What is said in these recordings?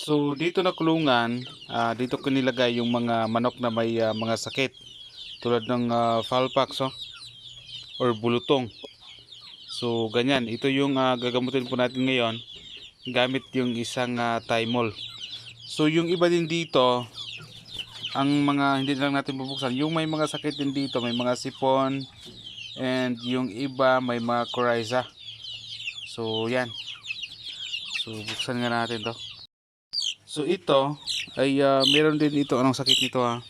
So dito na kulungan, ah, dito ko nilagay yung mga manok na may ah, mga sakit tulad ng fowl pox oh, or bulutong. So ganyan, ito yung ah, gagamutin po natin ngayon gamit yung isang ah, Thymol. So yung iba din dito, ang mga hindi lang natin bubuksan, yung may mga sakit din dito, may mga sipon and yung iba may mga coryza. So yan. So buksan nga natin to. So ito ay ah, meron din ito anong sakit nito ha.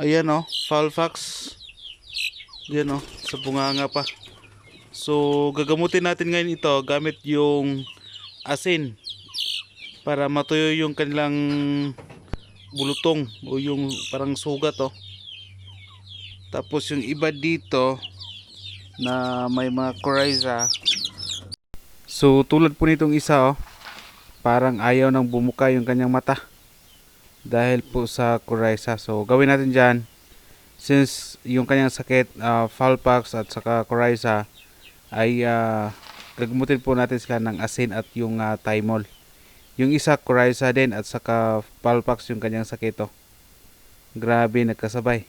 Ayan oh, Falfax. Yan oh, sa bunganga pa. So gagamutin natin ngayon ito gamit yung asin para matuyo yung kanilang bulutong o yung parang sugat oh. Tapos yung iba dito na may mga coryza. So tulad po nitong isa oh parang ayaw nang bumuka yung kanyang mata dahil po sa coryza. So gawin natin dyan since yung kanyang sakit uh, Falpax at saka coryza ay uh, gagmutin po natin sila ng asin at yung uh, thymol. Yung isa coryza din at saka Falpax yung kanyang sakit oh. Grabe nagkasabay.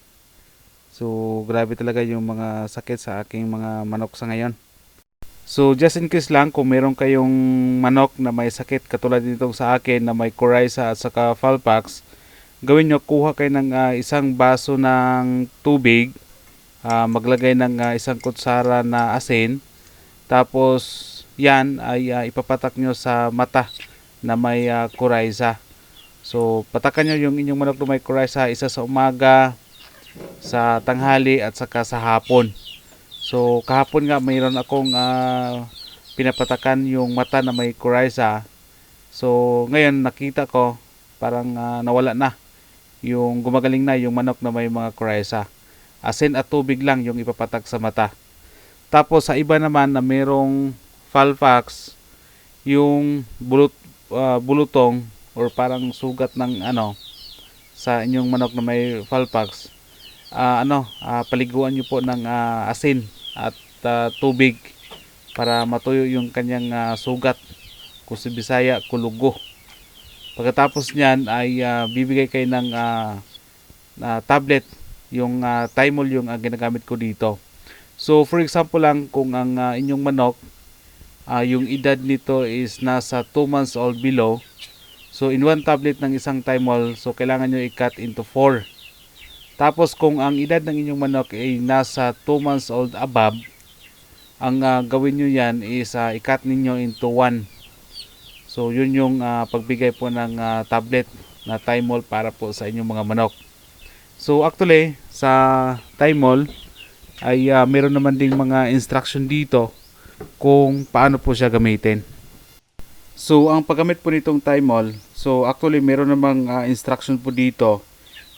So grabe talaga yung mga sakit sa aking mga manok sa ngayon. So just in case lang kung meron kayong manok na may sakit katulad nitong sa akin na may coryza at saka Falpax, gawin nyo kuha kayo ng ah, isang baso ng tubig, ah, maglagay ng ah, isang kutsara na asin, tapos yan ay ah, ipapatak nyo sa mata na may ah, coryza. So patakan nyo yung inyong manok na may coryza isa sa umaga, sa tanghali at saka sa hapon. So kahapon nga mayroon akong ah, pinapatakan yung mata na may coryza. So ngayon nakita ko parang ah, nawala na yung gumagaling na yung manok na may mga coryza. Asin at tubig lang yung ipapatak sa mata. Tapos sa iba naman na merong falfax, yung bulut, ah, bulutong or parang sugat ng ano sa inyong manok na may falfax, ah, ano, ah, paliguan nyo po ng ah, asin at ah, tubig para matuyo yung kanyang ah, sugat. Kung sa Bisaya kulugo. Pagkatapos niyan ay ah, bibigay kayo ng ah, na tablet. Yung ah, Thymol yung ah, ginagamit ko dito. So for example lang kung ang ah, inyong manok ah, yung edad nito is nasa 2 months old below. So in one tablet ng isang Thymol so kailangan nyo i-cut into 4 tapos kung ang edad ng inyong manok ay nasa 2 months old above, ang ah, gawin nyo yan is ah, i-cut ninyo into 1. So yun yung ah, pagbigay po ng ah, tablet na Thymol para po sa inyong mga manok. So actually sa Thymol ay ah, meron naman ding mga instruction dito kung paano po siya gamitin. So ang paggamit po nitong Thymol, so actually meron namang ah, instruction po dito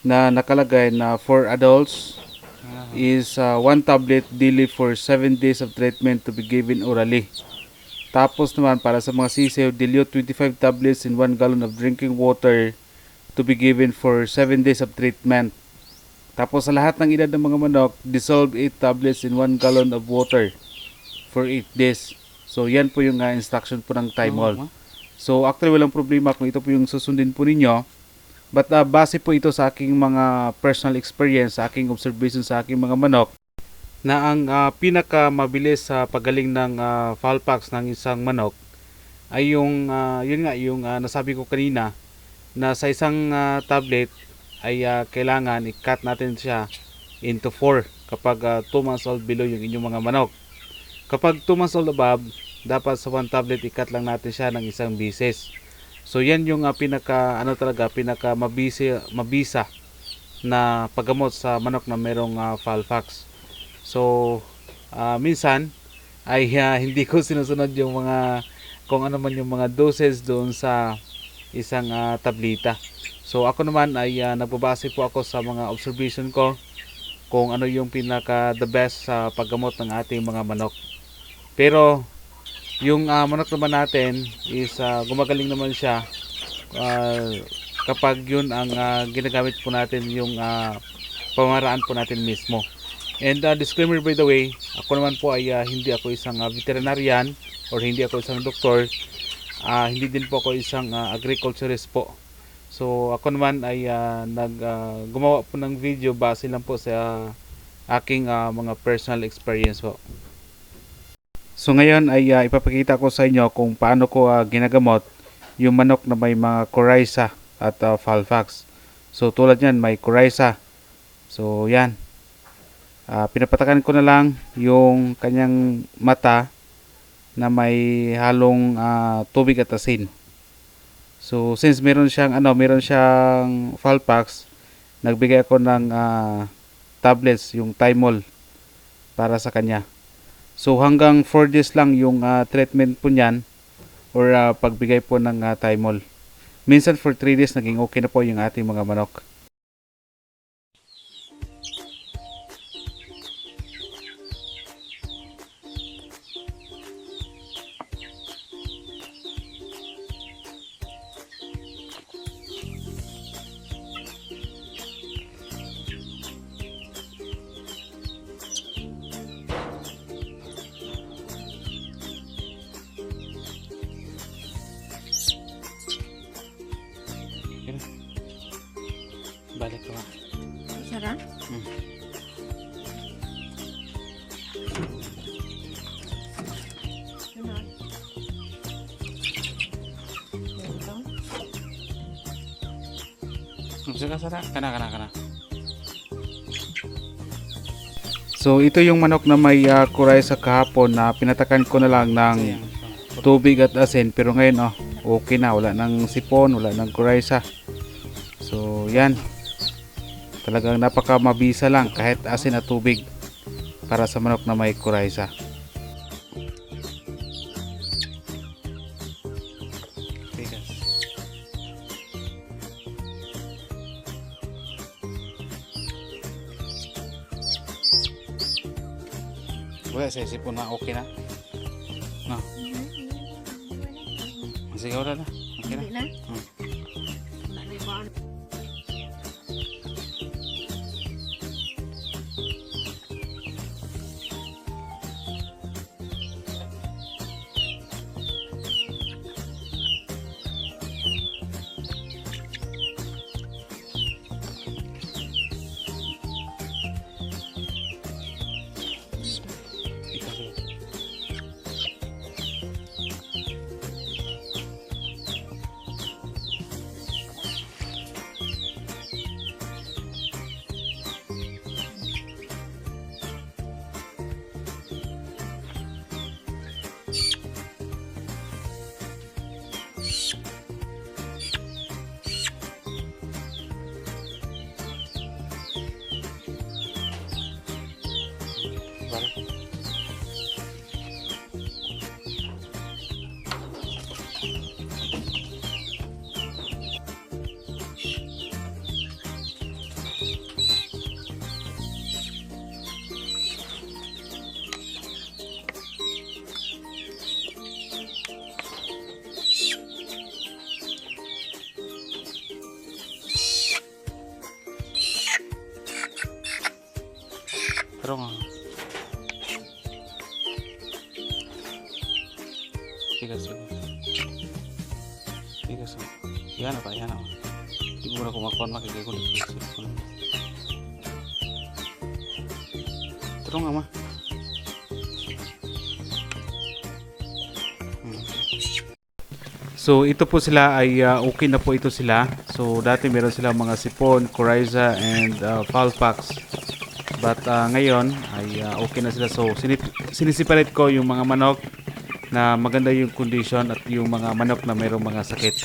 na nakalagay na for adults is uh, one tablet daily for 7 days of treatment to be given orally. Tapos naman para sa mga sisiw, dilute 25 tablets in 1 gallon of drinking water to be given for 7 days of treatment. Tapos sa lahat ng edad ng mga manok, dissolve 8 tablets in 1 gallon of water for 8 days. So yan po yung uh, instruction po ng Thymol. So actually walang problema kung ito po yung susundin po ninyo. But uh, base po ito sa aking mga personal experience, sa aking observation sa aking mga manok, na ang uh, pinakamabilis sa pagaling ng uh, Falpax ng isang manok ay yung, uh, yun nga, yung uh, nasabi ko kanina, na sa isang uh, tablet ay uh, kailangan i-cut natin siya into 4 kapag 2 months old below yung inyong mga manok. Kapag 2 months old above, dapat sa one tablet i-cut lang natin siya ng isang bisis. So yan yung uh, pinaka ano talaga pinaka mabisi mabisa na paggamot sa manok na merong uh, Falfax. So uh, minsan ay uh, hindi ko sinusunod yung mga kung ano man yung mga doses doon sa isang uh, tablita. So ako naman ay uh, nagbabase po ako sa mga observation ko kung ano yung pinaka the best sa paggamot ng ating mga manok. Pero yung uh, manok naman natin is uh, gumagaling naman siya uh, kapag yun ang uh, ginagamit po natin yung uh, pamaraan po natin mismo. And uh, disclaimer by the way, ako naman po ay uh, hindi ako isang uh, veterinarian or hindi ako isang doktor. Ah, hindi din po ako isang ah, agriculturist po. So ako naman ay ah, nag ah, gumawa po ng video base lang po sa aking ah, mga personal experience po. So ngayon ay ah, ipapakita ko sa inyo kung paano ko ah, ginagamot yung manok na may mga coryza at ah, falfax. So tulad niyan may coryza. So yan. Ah, pinapatakan ko na lang yung kanyang mata na may halong ah, tubig at asin. So since meron siyang ano, meron siyang Falpax, nagbigay ako ng ah, tablets, yung Timol para sa kanya. So hanggang 4 days lang yung ah, treatment po niyan or ah, pagbigay po ng ah, Timol. Minsan for 3 days naging okay na po yung ating mga manok. Sige, sara. Kana, kana, kana. So, ito yung manok na may uh, kuray sa kahapon na pinatakan ko na lang ng tubig at asin. Pero ngayon, oh, okay na. Wala nang sipon, wala nang kuraysa. So, yan. Talagang napaka mabisa lang kahit asin at tubig para sa manok na may kuraysa. Tigas. Sa sipon na okay na. No. Sige, wala na. Okay na. Na? Hmm. Balik. Pero nga. Tigas yun. Tigas yun. Yan apa, yan apa. Di mo na kumakon makikita ko dito. Pero nga ma. Hmm. So ito po sila ay uh, okay na po ito sila. So dati meron sila mga sipon, coryza and uh, falpax. But uh, ngayon ay uh, okay na sila. So sinip- sinisiparate ko yung mga manok na maganda yung condition at yung mga manok na mayroong mga sakit.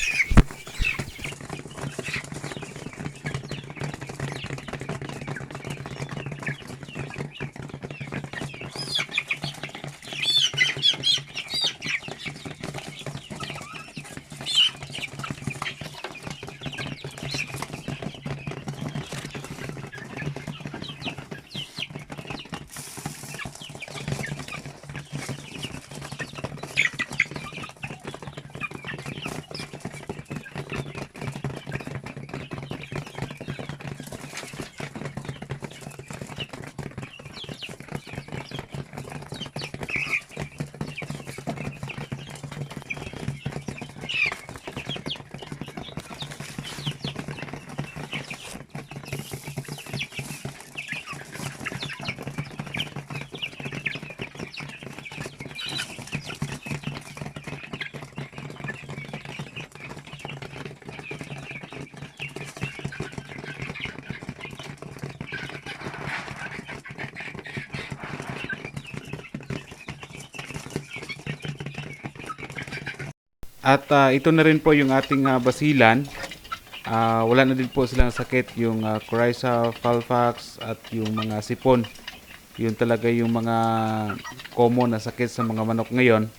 At ah, ito na rin po yung ating ah, basilan. Ah, wala na din po silang sakit yung uh, coryza, falfax at yung mga sipon. Yun talaga yung mga common na sakit sa mga manok ngayon.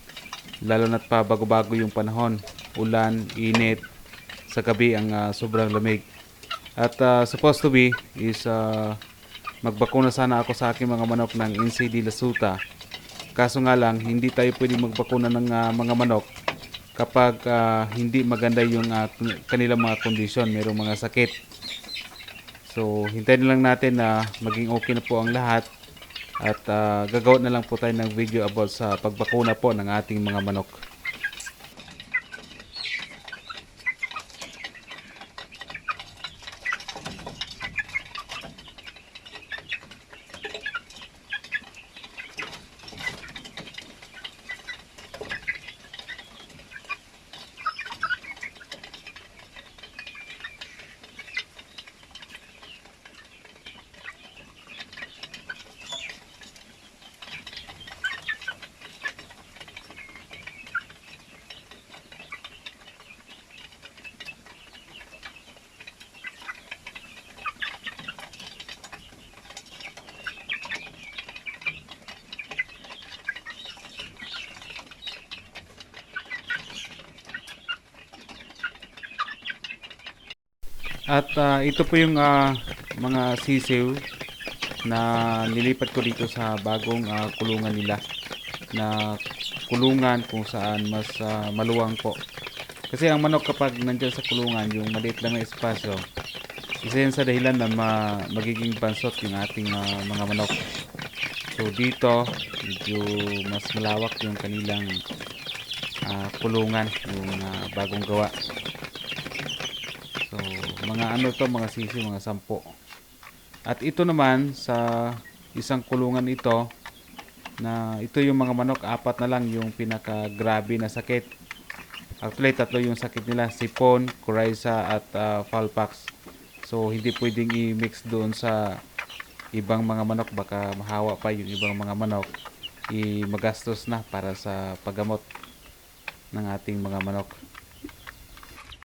Lalo na't pa bago-bago yung panahon. Ulan, init, sa gabi ang ah, sobrang lamig. At ah, supposed to be is ah, magbakuna sana ako sa aking mga manok ng NCD Lasuta. Kaso nga lang, hindi tayo pwedeng magbakuna ng ah, mga manok kapag ah, hindi maganda yung kun- kanilang mga kondisyon, mayroong mga sakit. So, hintayin lang natin na maging okay na po ang lahat at ah, gagawa na lang po tayo ng video about sa pagbakuna po ng ating mga manok. At ah, ito po yung ah, mga sisiw na nilipat ko dito sa bagong ah, kulungan nila na kulungan kung saan mas ah, maluwang po. Kasi ang manok kapag nandyan sa kulungan, yung maliit lang na espasyo, isa yan sa dahilan na ma- magiging bansot yung ating ah, mga manok. So dito, medyo mas malawak yung kanilang ah, kulungan, yung ah, bagong gawa. Mga ano to, mga sisi, mga sampo. At ito naman sa isang kulungan ito na ito yung mga manok, apat na lang yung pinaka grabe na sakit. Actually, tatlo yung sakit nila, sipon, coryza at ah, falpax. So, hindi pwedeng i-mix doon sa ibang mga manok baka mahawa pa yung ibang mga manok i magastos na para sa paggamot ng ating mga manok.